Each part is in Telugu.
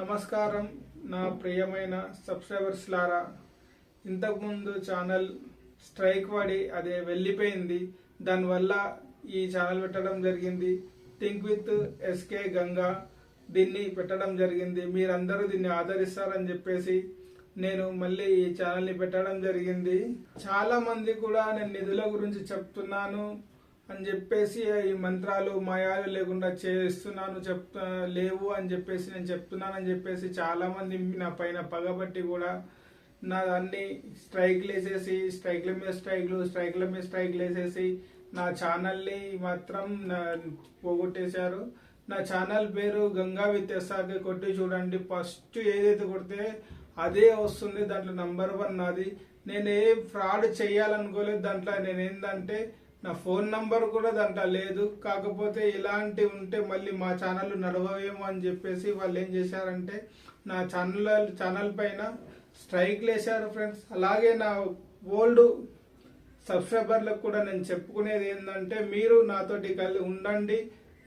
నమస్కారం నా ప్రియమైన సబ్స్క్రైబర్స్ లారా ఇంతకుముందు ఛానల్ స్ట్రైక్ పడి అదే వెళ్ళిపోయింది. దానివల్ల ఈ ఛానల్ పెట్టడం జరిగింది. థింక్ విత్ ఎస్కే గంగా దీన్ని పెట్టడం జరిగింది. మీరందరూ దీన్ని ఆదరిస్తారని చెప్పేసి నేను మళ్ళీ ఈ ఛానల్ని పెట్టడం జరిగింది. చాలా మంది కూడా నేను నిధుల గురించి చెప్తున్నాను. అని చెప్పేసి ఈ మంత్రాలు మాయాలు లేకుండా చేస్తున్నాను చెప్తా లేవు అని చెప్పేసి నేను చెప్తున్నాను అని చెప్పేసి చాలామంది నా పైన పగబట్టి కూడా నా అన్ని స్ట్రైక్లు వేసేసి స్ట్రైక్ల మీద స్ట్రైక్లు స్ట్రైక్ల మీద స్ట్రైక్లు వేసేసి నా ఛానల్ని మాత్రం పోగొట్టేశారు. నా ఛానల్ పేరు గంగా విత్ ఎస్ఆర్కే కొట్టి చూడండి. ఫస్ట్ ఏదైతే కొడితే అదే వస్తుంది. దాంట్లో నంబర్ వన్ నాది. నేను ఏ ఫ్రాడ్ చేయాలనుకోలేదు. దాంట్లో నేను ఏంటంటే నా ఫోన్ నంబర్ కూడా దాంట్లో లేదు. కాకపోతే ఇలాంటి ఉంటే మళ్ళీ మా ఛానల్ నడవేమో అని చెప్పేసి వాళ్ళు ఏం చేశారంటే నా ఛానల్ ఛానల్ పైన స్ట్రైక్లు వేశారు ఫ్రెండ్స్. అలాగే నా ఓల్డ్ సబ్స్క్రైబర్లకు కూడా నేను చెప్పుకునేది ఏంటంటే మీరు నాతోటి కలిసి ఉండండి.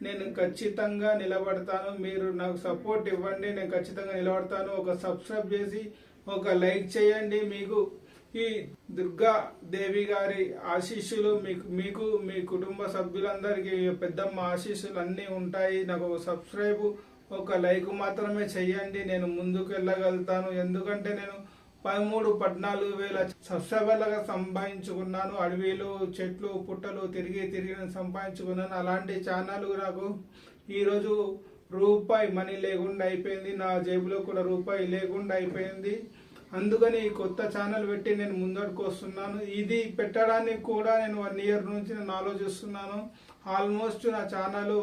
నేను ఖచ్చితంగా నిలబడతాను. మీరు నాకు సపోర్ట్ ఇవ్వండి. నేను ఖచ్చితంగా నిలబడతాను. ఒక సబ్స్క్రైబ్ చేసి ఒక లైక్ చేయండి. మీకు ఈ దుర్గా దేవి గారి ఆశీస్సులు మీకు మీకు మీ కుటుంబ సభ్యులందరికీ పెద్దమ్మ ఆశీస్సులు అన్నీ ఉంటాయి. నాకు ఒక సబ్స్క్రైబ్ ఒక లైక్ మాత్రమే చెయ్యండి. నేను ముందుకు వెళ్ళగలుగుతాను. ఎందుకంటే నేను పదమూడు పద్నాలుగు వేల సబ్స్క్రైబర్లుగా సంపాదించుకున్నాను. అడవిలు చెట్లు పుట్టలు తిరిగి తిరిగి సంపాదించుకున్నాను. అలాంటి ఛానల్ నాకు ఈరోజు రూపాయి మనీ లేకుండా అయిపోయింది. నా జేబులో కూడా రూపాయి లేకుండా అయిపోయింది. అందుకని ఈ కొత్త ఛానల్ పెట్టి నేను ముందడుకు వస్తున్నాను. ఇది పెట్టడానికి కూడా నేను వన్ ఇయర్ నుంచి నేను ఆలోచిస్తున్నాను. ఆల్మోస్ట్ నా ఛానల్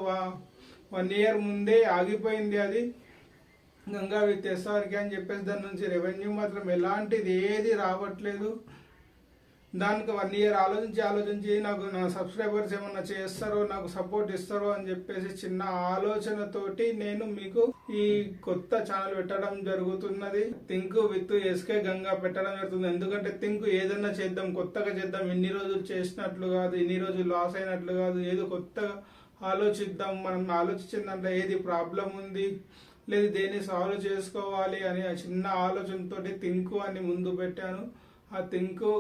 వన్ ఇయర్ ముందే ఆగిపోయింది అది. గంగా విత్ ఎస్ఆర్కి అని చెప్పేసి దాని నుంచి రెవెన్యూ మాత్రం ఎలాంటిది ఏది రావట్లేదు. దానికి వన్ ఇయర్ ఆలోచించి ఆలోచించి నాకు నా సబ్స్క్రైబర్స్ ఏమన్నా చేస్తారో నాకు సపోర్ట్ ఇస్తారో అని చెప్పేసి చిన్న ఆలోచనతోటి నేను మీకు ఈ కొత్త ఛానల్ పెట్టడం జరుగుతున్నది. థింక్ విత్ ఎస్కే గంగా పెట్టడం జరుగుతుంది. ఎందుకంటే థింక్ ఏదన్నా చేద్దాం కొత్తగా చేద్దాం ఇన్ని రోజులు చేసినట్లు కాదు ఇన్ని రోజులు లాస్ అయినట్లు కాదు ఏదో కొత్తగా ఆలోచిద్దాం మనం ఆలోచించిన దాంట్లో ఏది ప్రాబ్లం ఉంది లేదు దేన్ని సాల్వ్ చేసుకోవాలి అనే ఆ చిన్న ఆలోచనతోటి థింక్ అని ముందు పెట్టాను. ఆ థింకు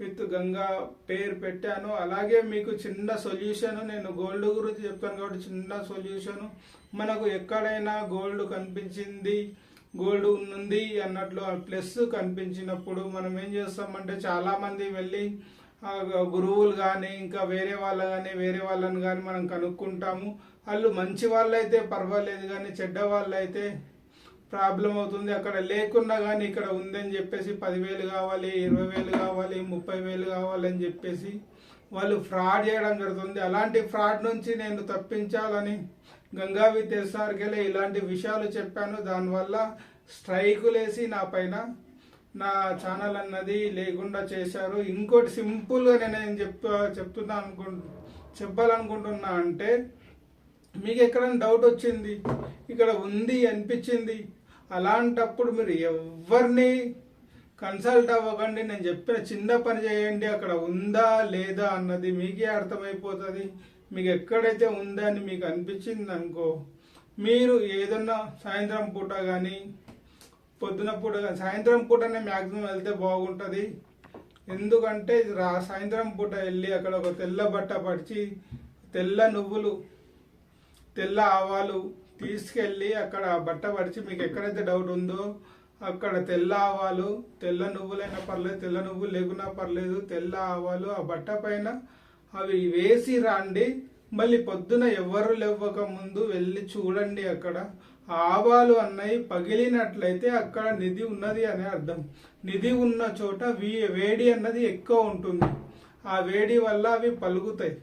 విత్ గంగా పేరు పెట్టాను. అలాగే మీకు చిన్న సొల్యూషన్ నేను గోల్డ్ గురించి చెప్తాను కాబట్టి చిన్న సొల్యూషన్ మనకు ఎక్కడైనా గోల్డ్ కనిపించింది గోల్డ్ ఉంది అన్నట్లు ప్లస్ కనిపించినప్పుడు మనం ఏం చేస్తామంటే చాలామంది వెళ్ళి గురువులు కానీ ఇంకా వేరే వాళ్ళ కానీ వేరే వాళ్ళని కానీ మనం కనుక్కుంటాము. వాళ్ళు మంచి వాళ్ళైతే పర్వాలేదు కానీ చెడ్డ వాళ్ళైతే ప్రాబ్లం అవుతుంది. అక్కడ లేకున్నా కానీ ఇక్కడ ఉందని చెప్పేసి పదివేలు కావాలి ఇరవై వేలు కావాలి ముప్పై వేలు కావాలి అని చెప్పేసి వాళ్ళు ఫ్రాడ్ చేయడం జరుగుతుంది. అలాంటి ఫ్రాడ్ నుంచి నేను తప్పించాలని గంగా విత్ ఇలాంటి విషయాలు చెప్పాను. దానివల్ల స్ట్రైకులేసి నా పైన నా ఛానల్ అన్నది లేకుండా చేశారు. ఇంకోటి సింపుల్గా నేను ఏం చెప్తా చెప్తున్నా అనుకుంటు చెప్పాలనుకుంటున్నా అంటే మీకు ఎక్కడైనా డౌట్ వచ్చింది ఇక్కడ ఉంది అనిపించింది అలాంటప్పుడు మీరు ఎవరిని కన్సల్ట్ అవ్వకండి నేను చెప్పిన చిన్న పని చేయండి అక్కడ ఉందా లేదా అన్నది మీకే అర్థమైపోతుంది. మీకు ఎక్కడైతే ఉందా అని మీకు అనిపించింది అనుకో మీరు ఏదన్నా సాయంత్రం పూట కానీ పొద్దున పూట కానీ సాయంత్రం పూటనే మ్యాక్సిమం వెళ్తే బాగుంటుంది. ఎందుకంటే రా సాయంత్రం పూట వెళ్ళి అక్కడ ఒక తెల్ల బట్ట పడిచి తెల్ల నువ్వులు తెల్ల ఆవాలు తీసుకెళ్ళి అక్కడ బట్ట పడిచి మీకు ఎక్కడైతే డౌట్ ఉందో అక్కడ తెల్ల ఆవాలు తెల్ల నువ్వులైనా పర్లేదు తెల్ల నువ్వులు లేకున్నా పర్లేదు తెల్ల ఆవాలు ఆ బట్ట పైన అవి వేసి రాండి. మళ్ళీ పొద్దున ఎవరు లేవక ముందు వెళ్ళి చూడండి అక్కడ. ఆవాలు అన్నవి పగిలినట్లయితే అక్కడ నిధి ఉన్నది అనే అర్థం. నిధి ఉన్న చోట వేడి అన్నది ఎక్కువ ఉంటుంది. ఆ వేడి వల్ల అవి పలుగుతాయి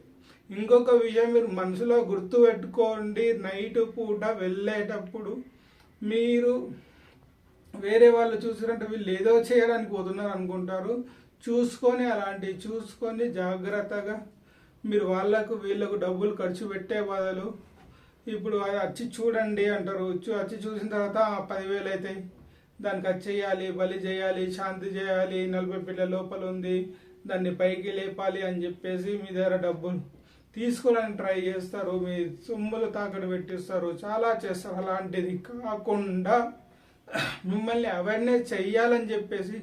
ఇంకొక విషయం మీరు మనసులో గుర్తు పెట్టుకోండి. నైట్ పూట వెళ్ళేటప్పుడు మీరు వేరే వాళ్ళు చూసినట్టు వీళ్ళు ఏదో చేయడానికి పోతున్నారు అనుకుంటారు. చూసుకొని అలాంటివి చూసుకొని జాగ్రత్తగా మీరు వాళ్ళకు వీళ్ళకు డబ్బులు ఖర్చు పెట్టే బదులు ఇప్పుడు అది వచ్చి చూడండి అంటారు. వచ్చి వచ్చి చూసిన తర్వాత పదివేలు అవుతాయి దానికి అది చేయాలి బలి చేయాలి శాంతి చేయాలి నలభై పిల్లల లోపల ఉంది దాన్ని పైకి లేపాలి అని చెప్పేసి మీ దగ్గర డబ్బులు తీసుకోవడానికి ట్రై చేస్తారు మీ సొమ్ములు తాకట్టు పెట్టిస్తారు చాలా చేస్తారు. అలాంటిది కాకుండా మిమ్మల్ని అవేర్నెస్ చెయ్యాలని చెప్పేసి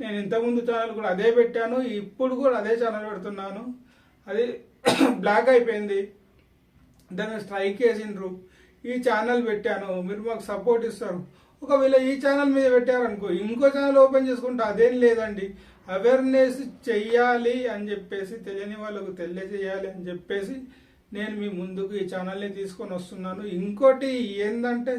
నేను ఇంతకుముందు ఛానల్ కూడా అదే పెట్టాను ఇప్పుడు కూడా అదే ఛానల్ పెడుతున్నాను. అది బ్లాక్ అయిపోయింది. దాన్ని స్ట్రైక్ చేసిండ్రు. ఈ ఛానల్ పెట్టాను మీరు మాకు సపోర్ట్ ఇస్తారు. ఒకవేళ ఈ ఛానల్ మీద పెట్టారనుకో ఇంకో ఛానల్ ఓపెన్ చేసుకుంటే అదేం లేదండి. అవేర్నెస్ చెయ్యాలి అని చెప్పేసి తెలియని వాళ్ళకు తెలియజేయాలి అని చెప్పేసి నేను మీ ముందుకు ఈ ఛానల్ని తీసుకొని వస్తున్నాను. ఇంకోటి ఏంటంటే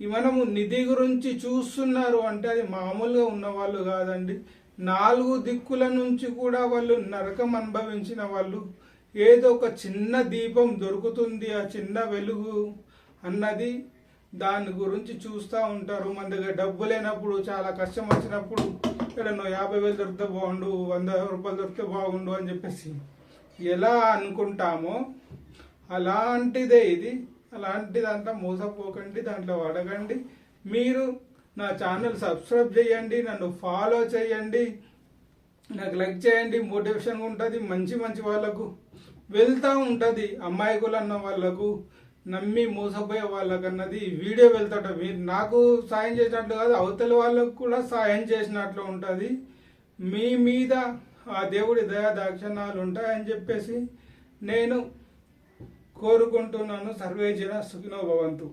మనము నిధి గురించి చూస్తున్నారు అంటే అది మామూలుగా ఉన్నవాళ్ళు కాదండి. నాలుగు దిక్కుల నుంచి కూడా వాళ్ళు నరకం అనుభవించిన వాళ్ళు ఏదో ఒక చిన్న దీపం దొరుకుతుంది ఆ చిన్న వెలుగు అన్నది దాని గురించి చూస్తూ ఉంటారు. మన దగ్గర డబ్బు లేనప్పుడు చాలా కష్టం వచ్చినప్పుడు ఎక్కడన్నో యాభై వేలు దొరికితే బాగుండు వంద రూపాయలు దొరికితే బాగుండు అని చెప్పేసి. ఎలా అనుకుంటామో అలాంటిదే ఇది. అలాంటిదంతా మోసపోకండి దాంట్లో అడగండి మీరు నా ఛానల్ సబ్స్క్రైబ్ చేయండి నన్ను ఫాలో చేయండి. నాకు లైక్ చేయండి మోటివేషన్ ఉంటుంది మంచి మంచి వాళ్ళకు. వెళ్తూ ఉంటుంది అమ్మాయికులు అన్న వాళ్ళకు. నమ్మి మోసపోయే వాళ్ళకన్నది వీడియో వెళ్తాట మీరు నాకు సాయం చేసినట్లు కాదు అవతల వాళ్ళకు కూడా సాయం చేసినట్లు ఉంటుంది. మీ మీద ఆ దేవుడి దయా దాక్షణాలు ఉంటాయని చెప్పేసి నేను కోరుకుంటున్నాను. సర్వేజన సుఖినో భవంతు.